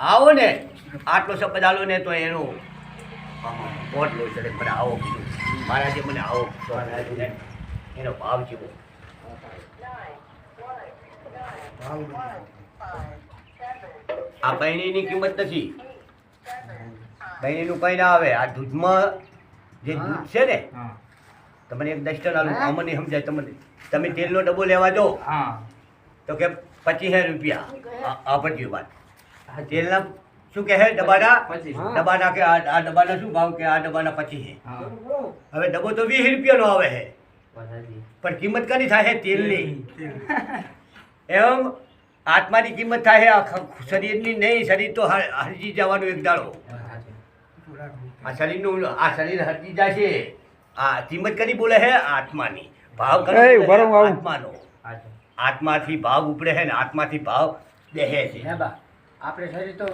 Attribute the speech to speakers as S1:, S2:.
S1: આવો ને. આટલો શબ્દ આલો ને તો એનું પોટ લો છે મને આવો કીધું. મહારાજે મને આવો એનો ભાવ જેવો. આ બહેણીની કિંમત નથી. બહેણીનું કંઈ ના આવે. આ દૂધમાં જે દૂધ છે ને તમને એક દસ ટન આલું અમને સમજાય તમને. તમે તેલનો ડબ્બો લેવા દો
S2: હા.
S1: તો કે પચીસ રૂપિયા. આ- આ વાત. તેલના શું કહે ડબ્બાના? ડબ્બાના કે આ ડબ્બાના શું ભાવ કે આ ડબ્બાના પચીસ છે હવે ડબ્બો તો વીસ રૂપિયાનો આવે છે પણ કિંમત કની થાય છે તેલની. એમ આત્માની કિંમત થાય છે આ શરીરની નહીં શરીર તો હર- હરજી જવાનું એક દાડો. આ શરીરનું આ શરીર હરજી જશે. આ કિંમત કરી બોલે છે આત્માની. ભાવ છે? આત્માનો. આત્માથી ભાવ ઉપડે છે ને આત્માથી ભાવ બેહે છે.
S2: હે બા આપણે શરીર તો